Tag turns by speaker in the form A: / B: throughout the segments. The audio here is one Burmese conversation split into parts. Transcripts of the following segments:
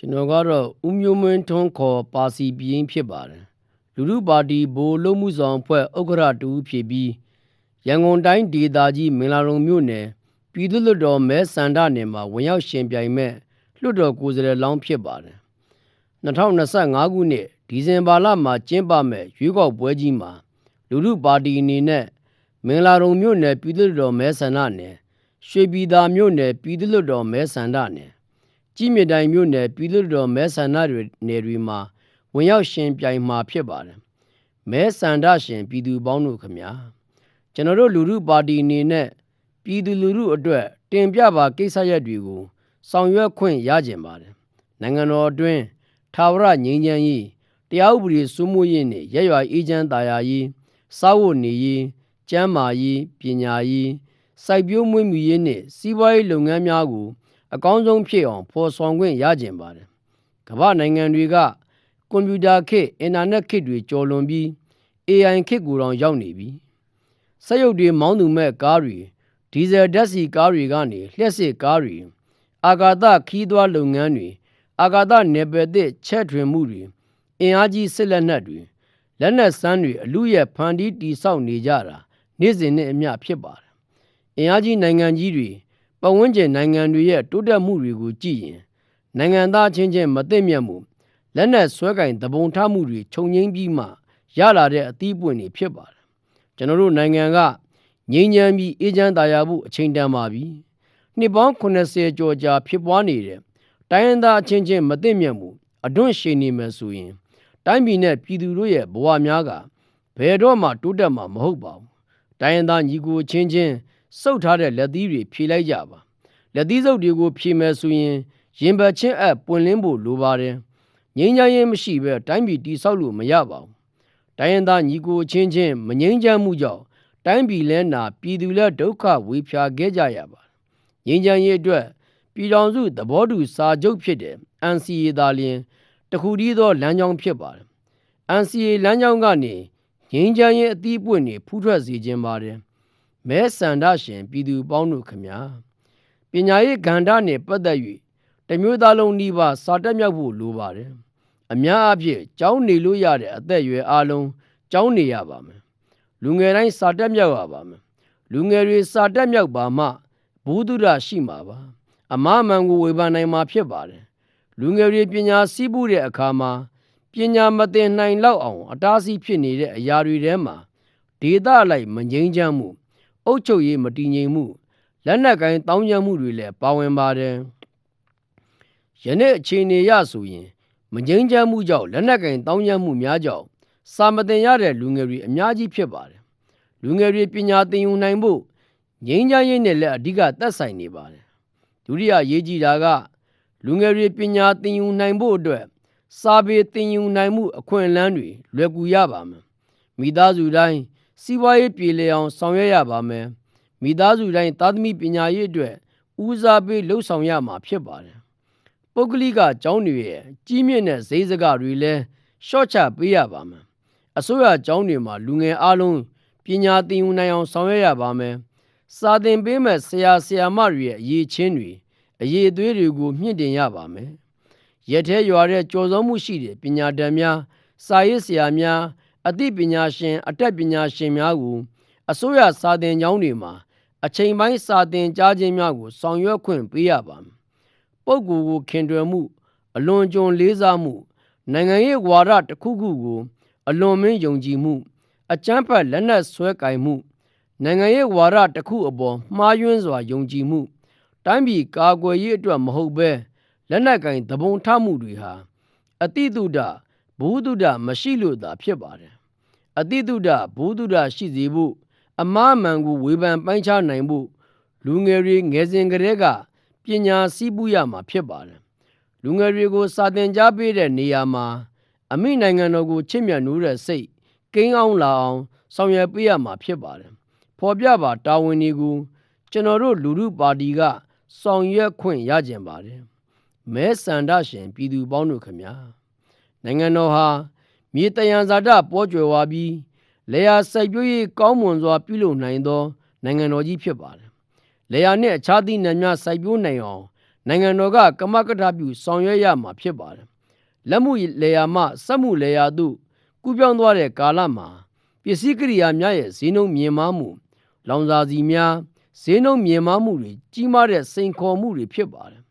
A: ကျွန်တော်ကတော့ဦးမျိုးမင်းထွန်းခေါ်ပါစီပြင်းဖြစ်ပါတယ်လူလူပါတီဘိုလ်လုံးမှုဆောင်အဖွဲ့ဥက္ကဋ္ဌတူဖြစ်ပြီးရန်ကုန်တိုင်းဒေသကြီးမင်္ဂလာတုံမြို့နယ်ပြည်သူ့လွှတ်တော်မဲဆန္ဒနယ်မှာဝင်ရောက်ရှင်ပြိုင်မဲ့လွှတ်တော်ကိုယ်စားလှယ်လောင်းဖြစ်ပါတယ်2025ခုနှစ်ဒီဇင်ဘာလမှာကျင်းပမဲ့ရွေးကောက်ပွဲကြီးမှာလူလူပါတီအနေနဲ့မင်္ဂလာတုံမြို့နယ်ပြည်သူ့လွှတ်တော်မဲဆန္ဒနယ်ရွှေပြည်သာမြို့နယ်ပြည်သူ့လွှတ်တော်မဲဆန္ဒနယ် ကြီးမြတိုင်မြို့နယ်ပြည်သူ့လွှတ်တော်မဲဆန္ဒတွေနယ်တွေမှာဝင်ရောက်ရှင်ပြိုင်မှာဖြစ်ပါတယ်မဲဆန္ဒရှင်ပြည်သူပေါင်းတို့ခင်ဗျာကျွန်တော်တို့လူလူပါတီအနေနဲ့ပြည်သူလူထုအတွက်တင်ပြပါကိစ္စရပ်တွေကိုဆောင်ရွက်ခွင့်ရကြင်ပါတယ်နိုင်ငံတော်အတွင်းထာဝရငြိမ်းချမ်းရေးတရားဥပဒေစိုးမိုးရေးနဲ့ရရွာအေးချမ်းသာယာရေးစာဝတ်နေရေးကျန်းမာရေးပညာရေးစိုက်ပျိုးမွေးမြူရေးနဲ့စီးပွားရေးလုပ်ငန်းများကို အကောင်းဆုံးဖြစ်အောင်ဖော်ဆောင်ခွင့်ရကြင်ပါတယ်ကမ္ဘာနိုင်ငံတွေကကွန်ပျူတာခေတ်အင်တာနက်ခေတ်တွေကျော်လွန်ပြီး AI ခေတ်ကိုတောင်ရောက်နေပြီစက်ရုပ်တွေမောင်းသူမဲ့ကားတွေဒီဇယ်ဓာတ်ဆီကားတွေကနေလျှက်စစ်ကားတွေအာကာသခီးသွွားလုပ်ငန်းတွေအာကာသနယ်ပယ်သစ်ချက်ထွင်မှုတွေအင်အားကြီးစစ်လက်နက်တွေလက်နက်စမ်းတွေအလူရဲ့ဖန်တီးတိဆောက်နေကြတာနေ့စဉ်နဲ့အမျှဖြစ်ပါတယ်အင်အားကြီးနိုင်ငံကြီးတွေ ပတ်ဝန်းကျင်နိုင်ငံတွေရဲ့တိုးတက်မှုတွေကိုကြည့်ရင်နိုင်ငံသားချင်းချင်းမသိမြတ်မှုလက်နက်ဆွဲကင်တပုံထားမှုတွေခြုံငိမ့်ပြီးမှရလာတဲ့အသီးပွင့်တွေဖြစ်ပါတယ်ကျွန်တော်တို့နိုင်ငံကငြိမ်းချမ်းပြီးအေးချမ်းသာယာဖို့အချိန်တန်ပါပြီနှစ်ပေါင်း80ကျော်ကြာဖြစ်ပွားနေတဲ့တိုင်းရင်းသားအချင်းချင်းမသိမြတ်မှုအတွန့်ရှည်နေမယ်ဆိုရင်တိုင်းပြည်နဲ့ပြည်သူတို့ရဲ့ဘဝများကဘယ်တော့မှတိုးတက်မှာမဟုတ်ပါဘူးတိုင်းရင်းသားညီကိုချင်းချင်း စုပ်ထားတဲ့လက်သီးတွေဖြေလိုက်ကြပါလက်သီးစုပ်တွေကိုဖြေမယ်ဆိုရင်ရင်ဘတ်ချင်းအပ်ပွင့်လင်းဖို့လိုပါတယ်ငြိမ်းချမ်းရေးမရှိဘဲတိုင်းပြည်တည်ဆောက်လို့မရပါဘူးတိုင်းရင်းသားညီကိုချင်းချင်းမငြိမ်းချမ်းမှုကြောင့်တိုင်းပြည်လဲနာပြည်သူလဲဒုက္ခဝေဖျာခဲ့ကြရပါတယ်ငြိမ်းချမ်းရေးအတွက်ပြည်တော်စုသဘောတူစာချုပ်ဖြစ်တဲ့ NCA သာလျှင်တခုတည်းသောလမ်းကြောင်းဖြစ်ပါတယ် NCA လမ်းကြောင်းကနေငြိမ်းချမ်းရေးအသီးပွင့်နေဖူးထွက်စေခြင်းပါတယ် မဲဆန္ဒရှင်ပြည်သူပေါင်းတို့ခမညာပညာရေးကဏ္ဍနဲ့ပတ်သက်၍တမျိုးသားလုံးနှီးပါစာတက်မြောက်ဖို့လိုပါတယ်အများအားဖြင့်ကျောင်းနေလို့ရတဲ့အသက်အရွယ်အားလုံးကျောင်းနေရပါမယ်လူငယ်တိုင်းစာတက်မြောက်ရပါမယ်လူငယ်တွေစာတက်မြောက်ပါမှဘုဒ္ဓရရှိမှာပါ အမအမှန်ကိုဝေဖန်နိုင်မှာဖြစ်ပါတယ်လူငယ်တွေပညာစည်းပူးတဲ့အခါမှာပညာမသင်နိုင်လောက်အောင် အတားအဆီးဖြစ်နေတဲ့အရာတွေထဲမှာဒေသလိုက်မငြိမ်းချမ်းမှု အုပ်ချုပ်ရေးမတည်ငြိမ်မှုလက်နက်ကိုင်းတောင်းကျမ်းမှုတွေလည်းပါဝင်ပါတယ်ယနေ့အခြေအနေရဆိုရင် မငြိမ်းချမ်းမှုကြောင့်လက်နက်ကင်တောင်းကျမ်းမှုများကြောင့်စာမတင်ရတဲ့လူငယ်တွေအများကြီးဖြစ်ပါတယ်လူငယ်တွေပညာသင်ယူနိုင်ဖို့ငြိမ်းချမ်းရေးနဲ့လည်းအဓိကသက်ဆိုင်နေပါတယ်ဒုတိယရေးကြည့်တာကလူငယ်တွေပညာသင်ယူနိုင်ဖို့အတွက်စာပေသင်ယူနိုင်မှုအခွင့်အလမ်းတွေလွယ်ကူရပါမယ်မိသားစုတိုင်း စီးပွားရေးပြည်လည်အောင်ဆောင်ရွက်ရပါမယ်မိသားစုတိုင်းသာသမီပညာရေးအတွက်ဦးစားပေးလှုပ်ဆောင်ရမှာဖြစ်ပါတယ်ပုဂ္ဂလိကကျောင်းတွေရဲ့ကြီးမြင့်တဲ့ဈေးစကားတွေလည်းရှော့ချပေးရပါမယ်အစိုးရကျောင်းတွေမှာလူငယ်အလုံးပညာသင်ယူနိုင်အောင်ဆောင်ရွက်ရပါမယ်စာသင်ပေးမဲ့ဆရာဆရာမတွေရဲ့အရေးချင်းတွေအရေးအသွေးတွေကိုမြင့်တင်ရပါမယ်ရက်ထဲရွာတဲ့ကြော်စုံမှုရှိတဲ့ပညာတတ်များစာရေးဆရာများ အသိပညာရှင် အတတ်ပညာရှင်များကိုအစိုးရစာသင်ကျောင်းတွေမှာ အချိန်ပိုင်းစာသင်ကြားခြင်းများကို ဆောင်ရွက်ခွင့်ပေးရပါမယ်ပုဂ္ဂိုလ်ကိုခင်တွယ်မှု အလွန်ကြုံလေးစားမှု နိုင်ငံရေးဝါဒတစ်ခုခုကို အလွန်မင်းယုံကြည်မှု အကြမ်းဖက်လက်နက်ဆွဲကင်မှု နိုင်ငံရေးဝါဒတစ်ခုအပေါ်မှားယွင်းစွာယုံကြည်မှု တိုင်းပြည်ကာကွယ်ရေးအတွက်မဟုတ်ဘဲလက်နက်ကင်သဘုံထမှုတွေဟာအတိတုဒ ဘုဒ္ဓမရှိလို့သာဖြစ်ပါတယ်အတိတုဒဘုဒ္ဓရှိစေဖို့အမှားမှန်ကိုဝေဖန်ပိုင်းခြားနိုင်ဖို့လူငယ်တွေငယ်စဉ်ကတည်းကပညာစည်းပူးရမှာဖြစ်ပါတယ်လူငယ်တွေကိုစာသင်ကြားပေးတဲ့နေရာမှာအမိနိုင်ငံတော်ကိုချစ်မြတ်နိုးတဲ့စိတ်ကိန်းအောင်လာအောင်ဆောင်ရွက်ပေးရမှာဖြစ်ပါတယ်ဖော်ပြပါတာဝန်တွေကိုကျွန်တော်တို့လူမှုပါတီကဆောင်ရွက်ခွင့်ရကြပါတယ်မဲဆန္ဒရှင်ပြည်သူပေါင်းတို့ခမညာ နိုင်ငံတော်ဟာမြေတယံဇာတပေါ်ကျွယ်ဝပြီးလေယာစိုက်ပျိုးရေးကောင်းမွန်စွာပြုလုပ်နိုင်သော နိုင်ငံတော်ကြီးဖြစ်ပါတယ်။လေယာနှင့်အခြားသည့်နယ်များစိုက်ပျိုးနိုင်အောင်နိုင်ငံတော်ကကမကထပြုဆောင်ရွက်ရမှာဖြစ်ပါတယ်လက်မှုလေယာမှစက်မှုလေယာသို့ကူးပြောင်းသွားတဲ့ကာလမှာပစ္စည်းကိရိယာများရဲ့ဈေးနှုန်းမြင့်မားမှုလောင်စာစီများဈေးနှုန်းမြင့်မားမှုတွေကြီးမားတဲ့စိန်ခေါ်မှုတွေဖြစ်ပါတယ်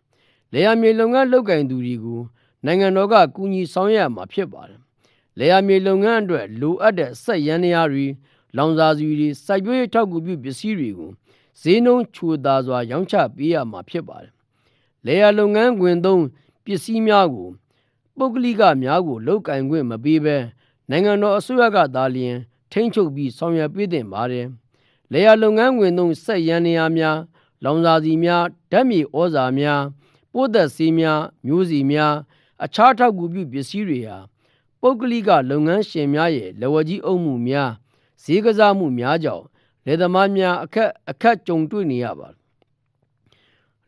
A: လေယာမြေလုပ်ငန်းလုပ်ကင်သူတွေကို နိုင်ငံတော်ကကူညီဆောင်ရွက်ရမှာဖြစ်ပါတယ်လေယာမြေလုပ်ငန်းအတွက်လိုအပ်တဲ့စက်ယန္တရားတွေလောင်စာစီတွေစိုက်ပျိုးရေးထောက်ကူပြုပစ္စည်းတွေကိုဈေးနှုန်းချွေသာစွာ ရောင်းချပေးရမှာဖြစ်ပါတယ်လေယာလုပ်ငန်းခွင်သုံးပစ္စည်းများကိုပုဂ္ဂလိကများကိုလောက်ကင်ခွင့်မပေးဘဲနိုင်ငံတော်အစိုးရကသာလျှင်ထိန်းချုပ်ပြီးဆောင်ရွက်ပေးသင့်ပါတယ်။လေယာလုပ်ငန်းဝင်သုံးစက်ရန်နေရာများလောင်စာစီများဓာတ်မြေဩဇာများပိုးသက်ဆေးများမျိုးစီများ အခြားထောက်ကူပြုပစ္စည်းတွေဟာပုဂ္ဂလိကလုပ်ငန်းရှင်များရဲ့လက်ဝါးကြီးအုပ်မှုများဈေးကစားမှုများကြောင့်လယ်သမားများအခက်အခက်ကြုံတွေ့နေရပါတယ်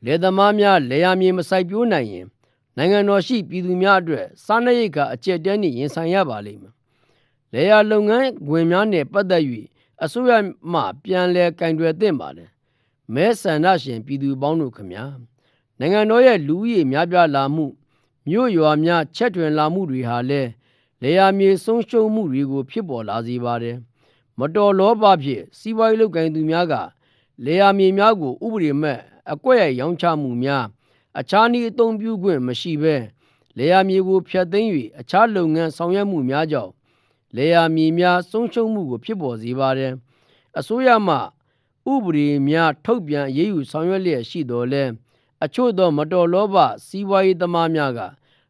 A: ။လယ်သမားများလယ်ယာမြေမစိုက်ပျိုးနိုင်ရင်နိုင်ငံတော်ရှိပြည်သူများအတွက်စားနပ်ရိက္ခာအကျက်တဲနှင့်ရင်ဆိုင်ရပါလိမ့်မယ်။လေယာလုပ်ငန်းဝင်များနဲ့ပတ်သက်၍အစိုးရမှပြန်လည်ကင်တွယ်သင့်ပါတယ်။မဲဆန္ဒရှင်ပြည်သူပေါင်းတို့ခမညာနိုင်ငံတော်ရဲ့လူဦးရေများပြားလာမှု မြို့ရွာများချက်တွင်လာမှုတွေဟာလည်းလေယာမြေဆုံးရှုံးမှုတွေကိုဖြစ်ပေါ်လာစေပါတယ်။မတော်လောဘဖြင့်စီးပွားရေးလုပ်ကိုင်သူများကလေယာမြေများကိုဥပဒေမဲ့အကွက်ရိုက်ရောင်းချမှုများအခြားနည်းအသုံးပြုခွင့်မရှိဘဲလေယာမြေကိုဖျက်သိမ်း၍အခြားလုပ်ငန်းဆောင်ရွက်မှုများကြောင့်လေယာမြေများဆုံးရှုံးမှုကိုဖြစ်ပေါ်စေပါတယ်အစိုးရမှဥပဒေများထုတ်ပြန်အရေးယူဆောင်ရွက်လျက်ရှိတော်လဲ အချို့သောမတော်လောဘစီးပွားရေးသမားများက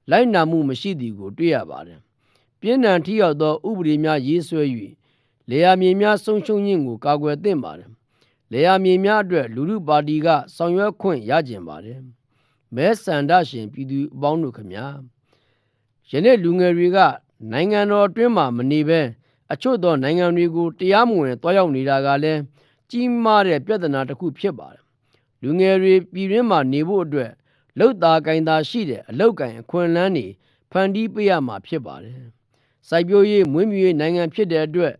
A: လိုက်နာမှုမရှိသည်ကို တွေ့ရပါတယ်ပြင်းထန်ထိရောက်သောဥပဒေများရေးဆွဲ၍လေယာမြေများဆုံးရှုံးခြင်းကိုကာကွယ်သင့်ပါတယ်လေယာမြေများအတွက်လူမှုပါတီကဆောင်ရွက်ခွင့်ရကျင်ပါတယ်မဲဆန္ဒရှင်ပြည်သူအပေါင်းတို့ခမညာယနေ့လူငယ်တွေကနိုင်ငံတော်အတွင်းမှာမနေဘဲအချို့သောနိုင်ငံတွေကိုတရားမဝင်တွားရောက်နေတာကလည်းကြီးမားတဲ့ပြဿနာတစ်ခုဖြစ်ပါတယ် လူငယ်တွေပြည်တွင်းမှာနေဖို့အတွက်လောက်သားကင်သားရှိတဲ့အလောက်ကင်အခွင့်အလမ်းတွေဖန်တီးပေးရမှာဖြစ်ပါတယ်စိုက်ပျိုးရေးမွေးမြူရေးနိုင်ငံဖြစ်တဲ့အတွက်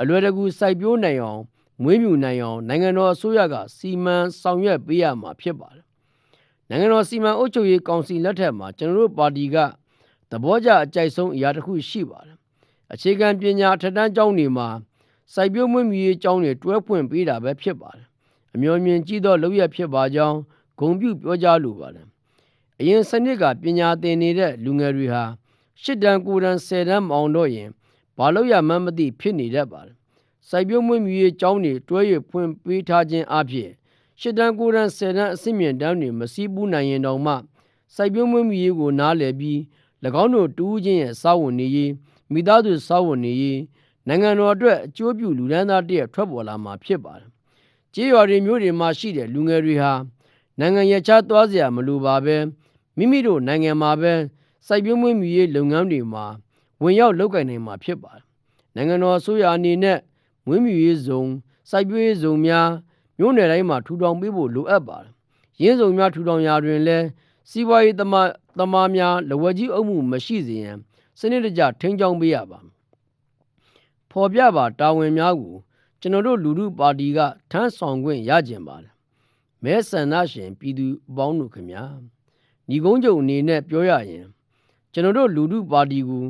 A: အလွယ်တကူစိုက်ပျိုးနိုင်အောင်မွေးမြူနိုင်အောင်နိုင်ငံတော်အစိုးရကစီမံဆောင်ရွက်ပေးရမှာဖြစ်ပါတယ်နိုင်ငံတော်စီမံအုပ်ချုပ်ရေးကောင်စီလက်ထက်မှာကျွန်တော်တို့ပါတီကသဘောကျအကြိုက်ဆုံးအရာတစ်ခုရှိပါတယ်အခြေခံပညာထက်တန်းကျောင်းတွေမှာစိုက်ပျိုးမွေးမြူရေးကျောင်းတွေတွဲဖွင့်ပေးတာပဲဖြစ်ပါတယ် အမျိုးမြင်ကြီးသောလုပ်ရဖြစ်ပါကြောင်းဂုံပြုပြောကြားလိုပါတယ်အရင်စနစ်ကပညာသင်နေတဲ့လူငယ်တွေဟာရှစ်တန်းကိုတန်းဆယ်တန်းမောင်တော့ရင်ဘာလို့ရမှန်းမသိဖြစ်နေတတ်ပါတယ်စိုက်ပျိုးမွေးမြူရေးကျောင်းတွေတွဲရဖွင့်ပေးထားခြင်းအပြင်ရှစ်တန်းကိုတန်းဆယ်တန်းအဆင့်မြင့်တန်းတွေမစည်းပူးနိုင်ရင်တောင်မှစိုက်ပျိုးမွေးမြူရေးကိုနားလည်ပြီး၎င်းတို့တူးချင်းရဲ့စာဝန်နေရေးမိသားစုစာဝန်နေရေးနိုင်ငံတော်အတွက်အကျိုးပြုလူဒန်းသားတရက်ထွက်ပေါ်လာမှာဖြစ်ပါတယ်။ ကြေးရွာတွေမျိုးတွေမှာရှိတဲ့လူငယ်တွေဟာနိုင်ငံရခြားသွားစရာမလိုပါပဲမိမိတို့နိုင်ငံမှာပဲစိုက်ပျိုးမွေးမြူရေးလုပ်ငန်းတွေမှာဝင်ရောက်လုပ်ကိုင်နိုင်မှာဖြစ်ပါတယ်။နိုင်ငံတော်အစိုးရအနေနဲ့မွေးမြူရေးဇုံစိုက်ပျိုးရေးဇုံများမြို့နယ်တိုင်းမှာထူထောင်ပေးဖို့လိုအပ်ပါတယ်။ရင်းစုံများထူထောင်ရာတွင်လည်းစီးပွားရေးသမားသမားများလဝက်ကြီးအုပ်မှုမရှိစေရန်စနစ်တကျထိန်းကျောင်းပေးရပါ။ဖော်ပြပါတာဝန်များကို ကျွန်တော်တို့လူထုပါတီကထမ်းဆောင်ခွင့်ရကြင်ပါတယ်။မဲဆန္ဒရှင်ပြည်သူအပေါင်းတို့ခင်ဗျာ။ညီကုန်းချုပ်အနေနဲ့ပြောရရင် ကျွန်တော်တို့လူထုပါတီကို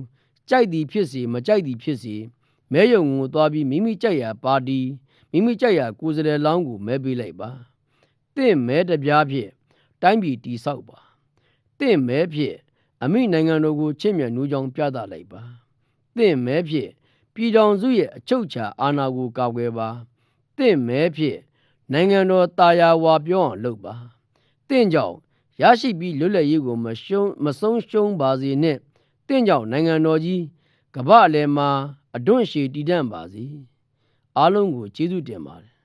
A: ကြိုက်သည်ဖြစ်စေမကြိုက်သည်ဖြစ်စေမဲယုံကိုသွားပြီးမိမိကြိုက်ရာပါတီမိမိကြိုက်ရာကိုယ်စားလှယ်လောင်းကိုမဲပေးလိုက်ပါတင့်မဲတပြားဖြင့်တိုင်းပြည်တည်ဆောက်ပါတင့်မဲဖြင့်အမိနိုင်ငံတော်ကိုချစ်မြတ်နိုးကြောင်းပြသလိုက်ပါတင့်မဲဖြင့် ပြည်တော်စုရဲ့အချုပ်ချာအာဏာကိုကာကွယ်ပါတင့်မဲဖြင့်နိုင်ငံတော်တာယာဝါပြောင်းအောင်လုပ်ပါတင့်ကြောင့်ရရှိပြီးလွတ်လပ်ရေးကိုမရှုံးမဆုံးရှုံးပါစေနဲ့တင့်ကြောင့်နိုင်ငံတော်ကြီးကမ္ဘာအလယ်မှာအဒွန့်ရှည်တည်တံ့ပါစေအားလုံးကိုကျေးဇူးတင်ပါတယ်